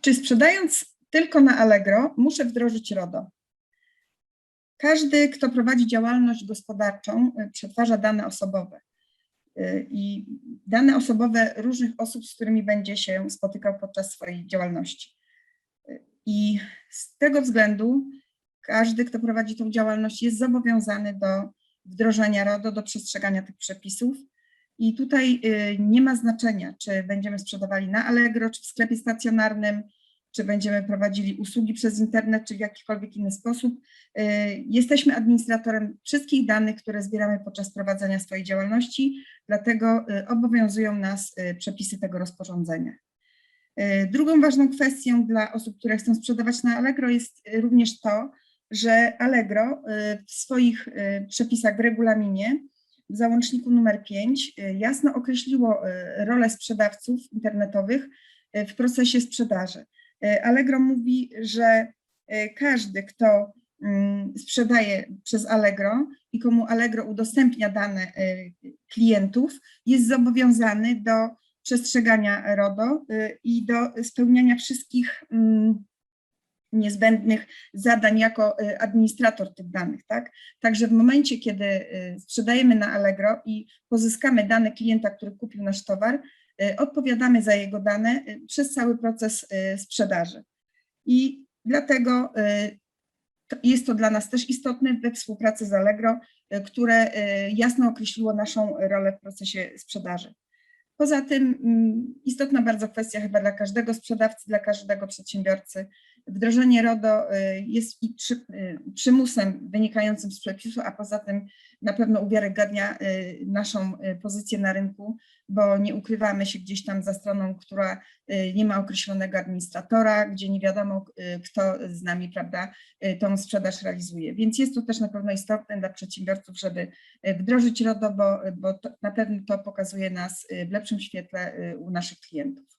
Czy sprzedając tylko na Allegro, muszę wdrożyć RODO? Każdy, kto prowadzi działalność gospodarczą, y, przetwarza dane osobowe. Y, I dane osobowe różnych osób, z którymi będzie się spotykał podczas swojej działalności. Y, I z tego względu każdy, kto prowadzi tą działalność, jest zobowiązany do wdrożenia RODO, do przestrzegania tych przepisów. I tutaj y, nie ma znaczenia, czy będziemy sprzedawali na Allegro, czy w sklepie stacjonarnym, czy będziemy prowadzili usługi przez internet, czy w jakikolwiek inny sposób. Y, Jesteśmy administratorem wszystkich danych, które zbieramy podczas prowadzenia swojej działalności, dlatego y, obowiązują nas przepisy tego rozporządzenia. Drugą ważną kwestią dla osób, które chcą sprzedawać na Allegro jest również to, że Allegro w swoich przepisach w regulaminie w załączniku numer 5 jasno określiło y, rolę sprzedawców internetowych y, w procesie sprzedaży. Y, Allegro mówi, że y, każdy, kto mm, sprzedaje przez Allegro i komu Allegro udostępnia dane y, klientów, jest zobowiązany do przestrzegania RODO y, i do spełniania wszystkich mm, niezbędnych zadań jako y, administrator tych danych, tak? Także w momencie, kiedy y, sprzedajemy na Allegro i pozyskamy dane klienta, który kupił nasz towar, y, odpowiadamy za jego dane przez cały proces sprzedaży. I dlatego jest to dla nas też istotne we współpracy z Allegro, które jasno określiło naszą rolę w procesie sprzedaży. Poza tym mm, istotna bardzo kwestia chyba dla każdego sprzedawcy, dla każdego przedsiębiorcy. Wdrożenie RODO y, jest i przy, y, przymusem wynikającym z przepisu, a poza tym na pewno uwiarygadnia y, naszą pozycję na rynku, bo nie ukrywamy się gdzieś tam za stroną, która nie ma określonego administratora, gdzie nie wiadomo, kto z nami, prawda, tą sprzedaż realizuje. Więc jest to też na pewno istotne dla przedsiębiorców, żeby wdrożyć RODO, bo, bo to, na pewno to pokazuje nas w lepszym świetle u naszych klientów.